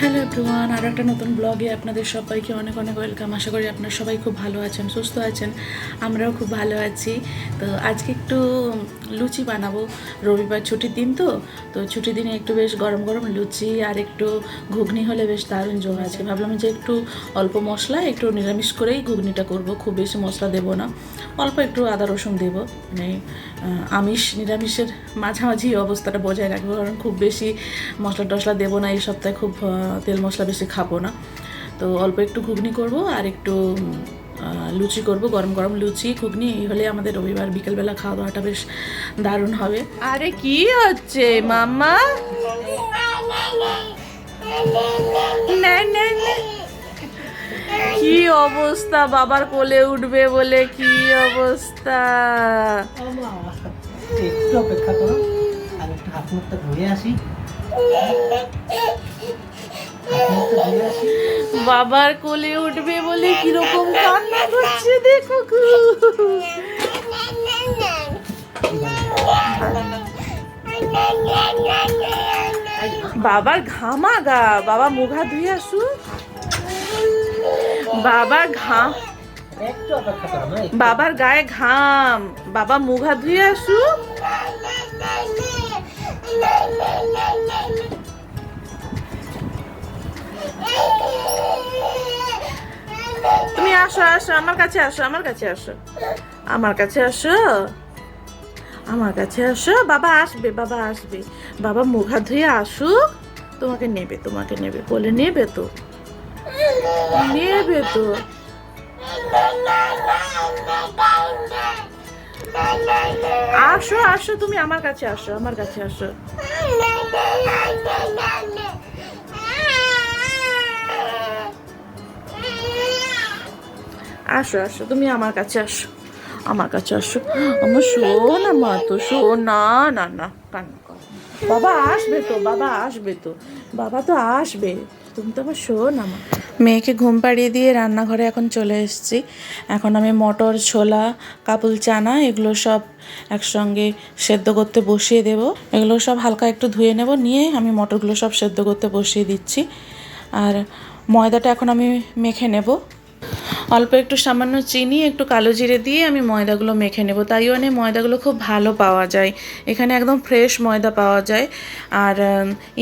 Hello everyone, আর একটা নতুন ব্লগে আপনাদের সবাইকে অনেক অনেক ওয়েলকাম। আশা করি আপনারা সবাই খুব ভালো আছেন, সুস্থ আছেন, আমরাও খুব ভালো আছি। তো আজকে একটু লুচি বানাবো। রবিবার ছুটির দিন তো তো ছুটির দিনে একটু বেশ গরম গরম লুচি আর একটু ঘুগনি হলে বেশ দারুণ জমে আছে ভাবলাম যে একটু অল্প মশলা, একটু নিরামিষ করেই ঘুগনিটা করব, খুব বেশি মশলা দেবো না। অল্প একটু আদা রসুন দেবো। মানে আমিষ, নিরামিষের মাঝামাঝি অবস্থাটা বজায় রাখব, কারণ খুব বেশি মশলা টশলা দেবো না, এই সপ্তাহে খুব তেল মশলা বেশি খাব না। তো অল্প একটু ঘুগনি করব আর একটু লুচি করব গরম গরম লুচি ঘুগনি এই হলে আমাদের রবিবার বিকেলবেলা খাওয়া দাওয়াটা বেশ দারুণ হবে। আরে কি হচ্ছে মাম্মা? না, না, না। কি অবস্থা বাবার কোলে উঠবে বলে কি অবস্থা? একটু অপেক্ষা করো আর একটু হাত মুখটা ধুয়ে আসি। হাত মুখটা ধুয়ে আসি। বাবার কোলে উঠবে বলে কীরকম কান্না করছে দেখো বাবার ঘামা গা, বাবা মুখা ধুয়ে আসু বাবার ঘাম। বাবার গায়ে ঘাম, বাবা মুখা ধুয়ে আসু তুমি আসো আসো, আমার কাছে আসো, আমার কাছে আসো। আমার কাছে আসো। আমার কাছে আসো। বাবা আসবে বাবা আসবে। বাবা মুখ হাত ধুয়ে আসুক। তোমাকে নেবে তোমাকে নেবে বলে নেবে তো। নেবে তো। আসো আসো, তুমি আমার কাছে আসো, আমার কাছে আসো। আসো আসো, তুমি আমার কাছে আসো। আমার কাছে আসো। আমার শোন আমার তো, শোন না না না কর। বাবা আসবে তো, বাবা আসবে তো, বাবা তো আসবে। তুমি তো আমার শোন আমার মেয়েকে ঘুম পাড়িয়ে দিয়ে রান্নাঘরে এখন চলে এসেছি। এখন আমি মটর, ছোলা, কাবুল চানা, এগুলো সব একসঙ্গে সেদ্ধ করতে বসিয়ে দেব। এগুলো সব হালকা একটু ধুয়ে নেব, নিয়ে আমি মটরগুলো সব সেদ্ধ করতে বসিয়ে দিচ্ছি। আর ময়দাটা এখন আমি মেখে নেব। অল্প একটু সামান্য চিনি, একটু কালো জিরে দিয়ে আমি ময়দাগুলো মেখে নেব। তাইওয়ানে ময়দাগুলো খুব ভালো পাওয়া যায়। এখানে একদম ফ্রেশ ময়দা পাওয়া যায়। আর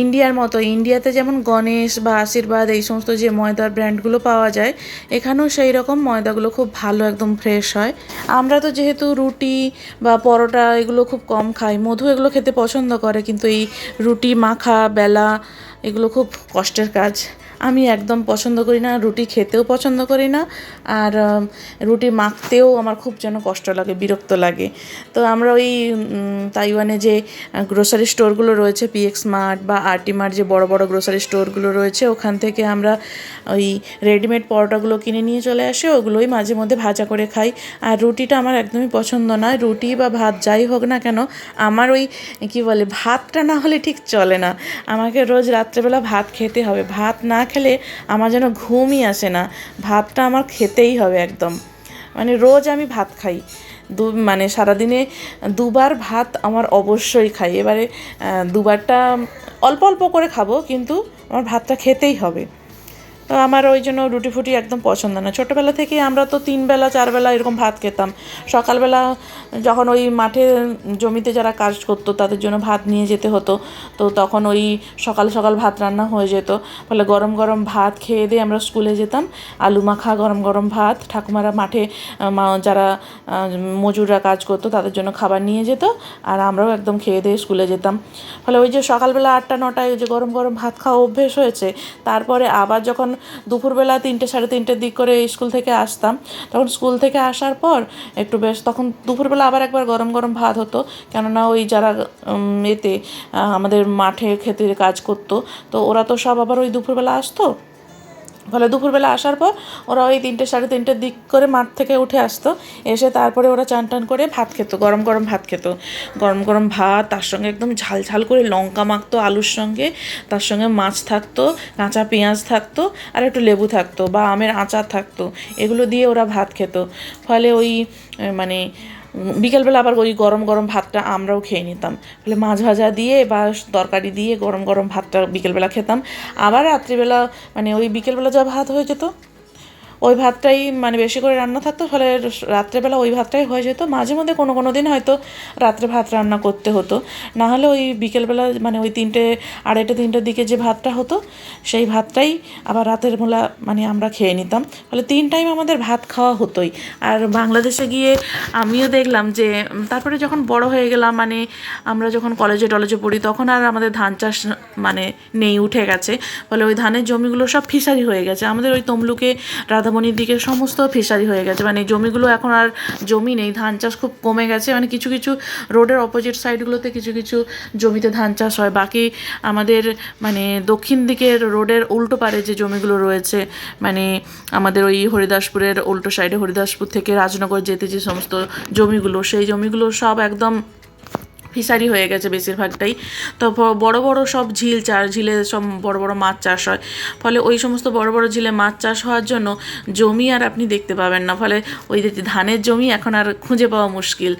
ইন্ডিয়ার মতো, ইন্ডিয়াতে যেমন গণেশ বা আশীর্বাদ এই সমস্ত যে ময়দার ব্র্যান্ডগুলো পাওয়া যায়, এখানেও সেই রকম ময়দাগুলো খুব ভালো একদম ফ্রেশ হয়। আমরা তো যেহেতু রুটি বা পরোটা এগুলো খুব কম খাই, মধু এগুলো খেতে পছন্দ করে, কিন্তু এই রুটি, মাখা, বেলা এগুলো খুব কষ্টের কাজ। আমি একদম পছন্দ করি না, রুটি খেতেও পছন্দ করি না, আর রুটি মাখতেও আমার খুব যেন কষ্ট লাগে, বিরক্ত লাগে। তো আমরা ওই তাইওয়ানে যে গ্রোসারি স্টোরগুলো রয়েছে পিএক্স মার্ট বা আরটি মার্ট যে বড় বড় গ্রোসারি স্টোরগুলো রয়েছে, ওখান থেকে আমরা ওই রেডিমেড পরোটাগুলো কিনে নিয়ে চলে আসি, ওগুলোই মাঝে মধ্যে ভাজা করে খাই। আর রুটিটা আমার একদমই পছন্দ নয় রুটি বা ভাত যাই হোক না কেন, আমার ওই, কি বলে, ভাতটা না হলে ঠিক চলে না। আমাকে রোজ রাত্রেবেলা ভাত খেতে হবে, ভাত না খেলে আমার যেন ঘুমই আসে না। ভাতটা আমার খেতেই হবে একদম। মানে রোজ আমি ভাত খাই। দু মানে সারাদিনে দুবার ভাত আমার অবশ্যই খাই। এবারে দুবারটা অল্প অল্প করে খাব, কিন্তু আমার ভাতটা খেতেই হবে। তো আমার ওই জন্য রুটি ফুটি একদম পছন্দ না। ছোটোবেলা থেকে আমরা তো তিন বেলা, চার বেলা এরকম ভাত খেতাম। সকালবেলা যখন ওই মাঠে জমিতে যারা কাজ করতো, তাদের জন্য ভাত নিয়ে যেতে হতো। তো তখন ওই সকাল সকাল ভাত রান্না হয়ে যেত। ফলে গরম গরম ভাত খেয়ে দিয়ে আমরা স্কুলে যেতাম। আলু মাখা, গরম গরম ভাত, ঠাকুমারা মাঠে যারা মজুররা কাজ করতো, তাদের জন্য খাবার নিয়ে যেত। আর আমরাও একদম খেয়ে দিয়ে স্কুলে যেতাম। ফলে ওই যে সকালবেলা আটটা, নটায় ওই যে গরম গরম ভাত খাওয়া অভ্যেস হয়েছে, তারপরে আবার যখন দুপুরবেলা তিনটে, সাড়ে তিনটের দিক করে স্কুল থেকে আসতাম। তখন স্কুল থেকে আসার পর একটু বেশ, তখন দুপুরবেলা আবার একবার গরম গরম ভাত হতো। কেননা ওই যারা এতে আমাদের মাঠে ক্ষেতের কাজ করতো, তো ওরা তো সব আবার ওই দুপুরবেলা আসতো। ফলে দুপুরবেলা আসার পর ওরা ওই তিনটে সাড়ে তিনটের দিক করে মাঠ থেকে উঠে আসতো। এসে তারপরে ওরা চান টান করে ভাত খেত, গরম গরম ভাত খেত। গরম গরম ভাত, তার সঙ্গে একদম ঝাল ঝাল করে লঙ্কা মাখতো আলুর সঙ্গে, তার সঙ্গে মাছ থাকতো, কাঁচা পেঁয়াজ থাকতো আর একটু লেবু থাকতো বা আমের আচার থাকতো। এগুলো দিয়ে ওরা ভাত খেত। ফলে ওই মানে বিকেলবেলা আবার ওই গরম গরম ভাতটা আমরাও খেয়ে নিতাম। ফলে মাছ ভাজা দিয়ে বা তরকারি দিয়ে গরম গরম ভাতটা বিকেলবেলা খেতাম। আবার রাত্রিবেলা মানে ওই বিকেলবেলা যা ভাত হয়ে যেত ওই ভাতটাই মানে বেশি করে রান্না থাকতো, ফলে রাত্রেবেলা ওই ভাতটাই হয়ে যেত। মাঝে মধ্যে কোনো কোনো দিন হয়তো রাত্রে ভাত রান্না করতে হতো। না হলে ওই বিকেলবেলা মানে ওই তিনটে, আড়াইটে, তিনটের দিকে যে ভাতটা হতো, সেই ভাতটাই আবার রাতের বেলা মানে আমরা খেয়ে নিতাম। ফলে তিন টাইম আমাদের ভাত খাওয়া হতোই। আর বাংলাদেশে গিয়ে আমিও দেখলাম যে, তারপরে যখন বড় হয়ে গেলাম মানে আমরা যখন কলেজে টলেজে পড়ি, তখন আর আমাদের ধান চাষ মানে নেই, উঠে গেছে। ফলে ওই ধানের জমিগুলো সব ফিশারি হয়ে গেছে। আমাদের ওই তমলুকে রাধামণির দিকে সমস্ত ফিশারি হয়ে গেছে। মানে জমিগুলো এখন আর জমি নেই, ধান চাষ খুব কমে গেছে। মানে কিছু কিছু রোডের অপোজিট সাইডগুলোতে কিছু কিছু জমিতে ধান চাষ হয়। বাকি আমাদের মানে দক্ষিণ দিকের রোডের উল্টো পারে যে জমিগুলো রয়েছে মানে আমাদের ওই হরিদাসপুরের উল্টো সাইডে হরিদাসপুর থেকে রাজনগর যেতে যে সমস্ত জমিগুলো, সেই জমিগুলো সব একদম ফিশারি হয়ে গেছে বেশিরভাগটাই। তো বড় বড় সব ঝিল চার ঝিলে সব বড় বড় মাছ চাষ হয়। ফলে ওই সমস্ত বড় বড় ঝিলে মাছ চাষ হওয়ার জন্য জমি আর আপনি দেখতে পাবেন না। ফলে ওই যে ধানের জমি এখন আর খুঁজে পাওয়া মুশকিল।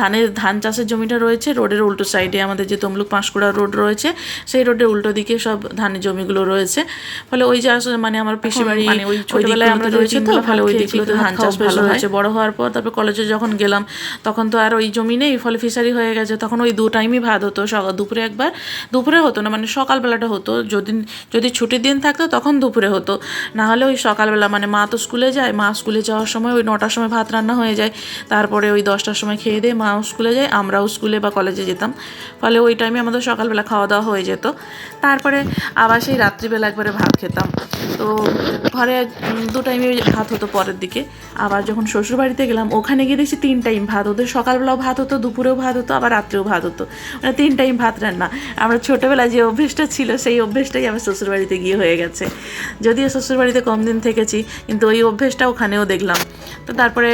ধানের ধান চাষের জমিটা রয়েছে রোডের উল্টো সাইডে আমাদের যে তমলুক পাঁশকুড়া রোড রয়েছে সেই রোডের উল্টো দিকে সব ধানের জমিগুলো রয়েছে। ফলে ওই যে আসলে মানে আমার পিসি বাড়ি মানে ওই ছোটবেলায় আমরা রয়েছে তো ফলে ওই দিকগুলোতে ধান চাষ ভালো হয়েছে। বড় হওয়ার পর তারপর কলেজে যখন গেলাম তখন তো আর ওই জমি নেই। ফলে ফিশারি হয়ে গেছে তখন ওই দু টাইমই ভাত হতো সকাল দুপুরে একবার। দুপুরে হতো না মানে সকালবেলাটা হতো। যদি যদি ছুটির দিন থাকতো, তখন দুপুরে হতো। না হলে ওই সকালবেলা মানে মা তো স্কুলে যায়, মা স্কুলে যাওয়ার সময় ওই নটার সময় ভাত রান্না হয়ে যায়। তারপরে ওই দশটার সময় খেয়ে দিয়ে মাও স্কুলে যায়, আমরাও স্কুলে বা কলেজে যেতাম। ফলে ওই টাইমে আমাদের সকালবেলা খাওয়া দাওয়া হয়ে যেত। তারপরে আবার সেই রাত্রিবেলা একবারে ভাত খেতাম। তো ঘরে দু টাইমে ভাত হতো পরের দিকে। আবার যখন শ্বশুরবাড়িতে গেলাম, ওখানে গিয়ে দেখছি তিন টাইম ভাত। ওদের সকালবেলাও ভাত হতো, দুপুরেও ভাত হতো, আবার রাত্রেও ভাত হতো। মানে তিন টাইম ভাত রান্না। আমরা ছোটোবেলায় যে অভ্যেসটা ছিল, সেই অভ্যেসটাই আমার শ্বশুরবাড়িতে গিয়ে হয়ে গেছে। যদিও শ্বশুরবাড়িতে কম দিন থেকেছি, কিন্তু ওই অভ্যেসটা ওখানেও দেখলাম। তো তারপরে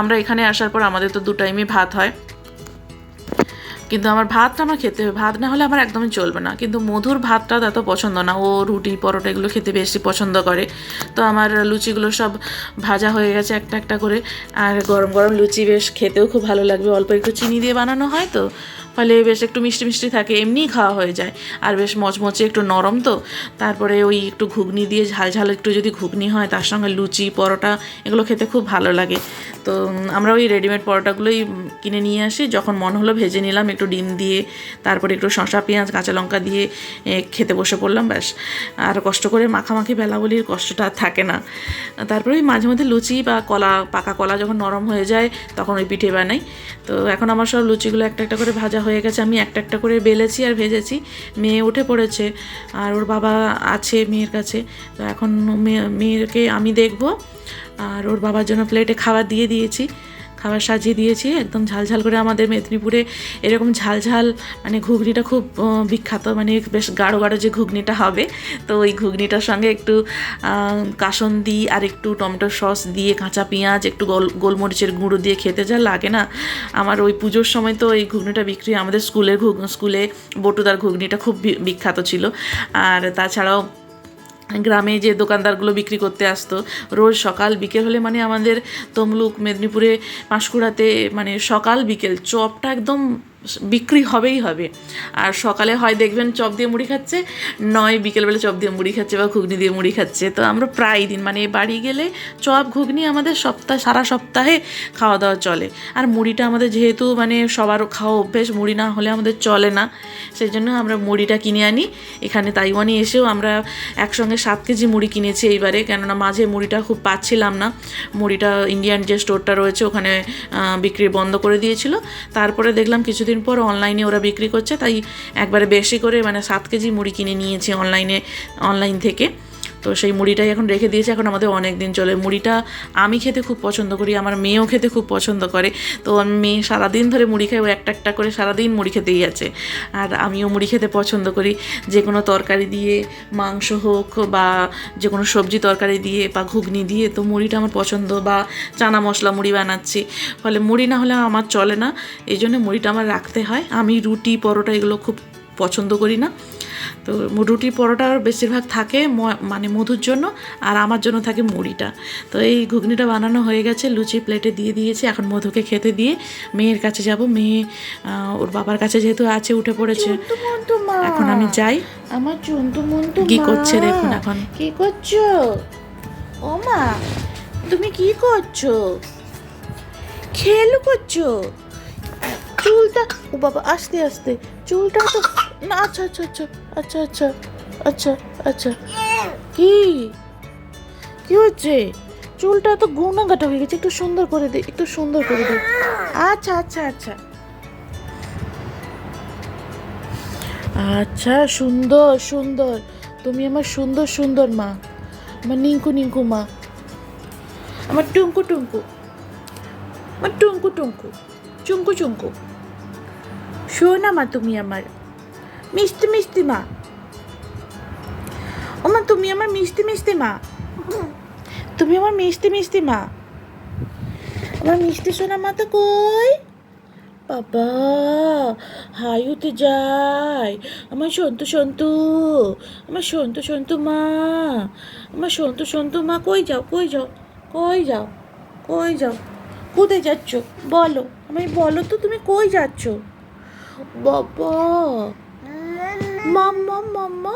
আমরা এখানে আসার পর আমাদের তো দু টাইমই ভাত হয়। কিন্তু আমার ভাতটা আমার খেতে হবে। ভাত না হলে আমার একদমই চলবে না। কিন্তু মধুর ভাতটা তত পছন্দ না। ও রুটি, পরোটা এগুলো খেতে বেশি পছন্দ করে। তো আমার লুচিগুলো সব ভাজা হয়ে গেছে একটা একটা করে। আর গরম গরম লুচি বেশ খেতেও খুব ভালো লাগবে। অল্প একটু চিনি দিয়ে বানানো হয় তো। ফলে বেশ একটু মিষ্টি মিষ্টি থাকে, এমনিই খাওয়া হয়ে যায়। আর বেশ মচমচে একটু নরম তো। তারপরে ওই একটু ঘুগনি দিয়ে ঝাল ঝাল একটু যদি ঘুগনি হয়, তার সঙ্গে লুচি, পরোটা এগুলো খেতে খুব ভালো লাগে। তো আমরা ওই রেডিমেড পরোটাগুলোই কিনে নিয়ে আসি। যখন মন হলো ভেজে নিলাম, একটু ডিম দিয়ে, তারপরে একটু শশা পেঁয়াজ, কাঁচা লঙ্কা দিয়ে খেতে বসে পড়লাম, ব্যাস। আর কষ্ট করে মাখামাখি বেলা বলির কষ্টটা আর থাকে না। তারপরে ওই মাঝে মধ্যে লুচি বা কলা, পাকা কলা যখন নরম হয়ে যায়, তখন ওই পিঠে বানাই। তো এখন আমার সব লুচিগুলো একটা একটা করে ভাজা হয়ে গেছে, আমি একটা একটা করে বেলেছি আর ভেজেছি। মেয়ে উঠে পড়েছে, আর ওর বাবা আছে মেয়ের কাছে। তো এখন মেয়ে- মেয়েকে আমি দেখব। আর ওর বাবার জন্য প্লেটে খাবার দিয়ে দিয়েছি। খাবার সাজিয়ে দিয়েছি একদম ঝালঝাল করে আমাদের মেদিনীপুরে এরকম ঝালঝাল মানে ঘুগনিটা খুব বিখ্যাত মানে বেশ গাঢ় গাঢ় যে ঘুগনিটা হবে। তো ওই ঘুগনিটার সঙ্গে একটু আহ, কাসন্দি আর একটু টমেটো সস দিয়ে কাঁচা পেঁয়াজ একটু গোল গোলমরিচের গুঁড়ো দিয়ে খেতে যা লাগে না। আমার ওই পুজোর সময় তো এই ঘুগনিটা বিক্রি আমাদের স্কুলের ঘুগ স্কুলে বটুদার ঘুগনিটা খুব বিখ্যাত ছিল। আর তাছাড়াও গ্রামে যে দোকানদারগুলো বিক্রি করতে আসতো, রোজ সকাল বিকেল হলে মানে আমাদের তমলুক, মেদিনীপুরে, পাঁশকুড়াতে মানে সকাল বিকেল চপটা একদম বিক্রি হবেই হবে। আর সকালে হয় দেখবেন চপ দিয়ে মুড়ি খাচ্ছে, নয় বিকেলবেলা চপ দিয়ে মুড়ি খাচ্ছে বা ঘুগনি দিয়ে মুড়ি খাচ্ছে। তো আমরা প্রায় দিন মানে বাড়ি গেলে চপ, ঘুগনি আমাদের সপ্তাহ, সারা সপ্তাহে খাওয়া দাওয়া চলে। আর মুড়িটা আমাদের যেহেতু মানে সবার খাওয়া অভ্যেস, মুড়ি না হলে আমাদের চলে না। সেই জন্য আমরা মুড়িটা কিনে আনি। এখানে তাইওয়ানে এসেও আমরা একসঙ্গে সাত কেজি মুড়ি কিনেছি এইবারে। কেননা মাঝে মুড়িটা খুব পাচ্ছিলাম না। মুড়িটা ইন্ডিয়ান যে স্টোরটা রয়েছে, ওখানে বিক্রি বন্ধ করে দিয়েছিল। তারপরে দেখলাম কিছুদিন পর অনলাইনে ওরা বিক্রি করছে, তাই একবারে বেশি করে মানে সাত কেজি মুড়ি কিনে নিয়েছি অনলাইনে অনলাইন থেকে। তো সেই মুড়িটাই এখন রেখে দিয়েছে, এখন আমাদের অনেক দিন চলে। মুড়িটা আমি খেতে খুব পছন্দ করি, আমার মেয়েও খেতে খুব পছন্দ করে। তো মেয়ে সারাদিন ধরে মুড়ি খাই, ও একটা একটা করে সারাদিন মুড়ি খেতেই আছে। আর আমিও মুড়ি খেতে পছন্দ করি, যে কোনো তরকারি দিয়ে, মাংস হোক বা যে কোনো সবজি তরকারি দিয়ে বা ঘুগনি দিয়ে, তো মুড়িটা আমার পছন্দ বা চানা মশলা মুড়ি বানাচ্ছি। ফলে মুড়ি না হলে আমার চলে না, এই জন্য মুড়িটা আমার রাখতে হয়। আমি রুটি, পরোটা এগুলো খুব পছন্দ করি না। তো রুটি পরোটা বেশিরভাগ থাকে মানে মধুর জন্য আর আমার জন্য থাকে মুড়িটা। তো এই ঘুগনিটা বানানো হয়ে গেছে লুচি প্লেটে দিয়ে দিয়েছি এখন মধুকে খেতে দিয়ে মেয়ের কাছে যাব। মেয়ে ওর বাবার কাছে যেহেতু আছে উঠে পড়েছে। এখন আমি যাই। আমার চন্তু মন্তু কি করছে দেখুন এখন। কি করছ? ও মা তুমি কি করছ? খেলো করছ? চুলটা ও বাবা আস্তে আস্তে। চুলটা তো আচ্ছা আচ্ছা আচ্ছা আচ্ছা আচ্ছা আচ্ছা আচ্ছা। কি? কি হচ্ছে? চুলটা তো গুনা গাটা হয়ে গেছে, একটু সুন্দর করে দে, একটু সুন্দর করে দে। আচ্ছা আচ্ছা আচ্ছা। আচ্ছা সুন্দর সুন্দর। তুমি আমার সুন্দর সুন্দর মা। আমার নিঙ্কু নিঙ্কু মা। আমার টুঙ্কু টুঙ্কু। আমার টুঙ্কু টুঙ্কু। চুঙ্কু চুঙ্কু। শোনা মা তুমি আমার। মিষ্টি মিষ্টি মা। ও মা তুমি আমার মিষ্টি মিষ্টি মা। তুমি আমার মিষ্টি মিষ্টি মা। আমার মিষ্টি সোনা মা তো কই? বাবা হায়ুতে যায় আমার সন্তু সন্তু। আমার সন্তু সন্তু মা। আমার সন্তু সন্তু মা, কই যাও কই যাও কই যাও কই যাও। কোথায় যাচ্ছ? বলো। আমি বলো তো, তুমি কই যাচ্ছ? বাবা মাম্মা মাম্মা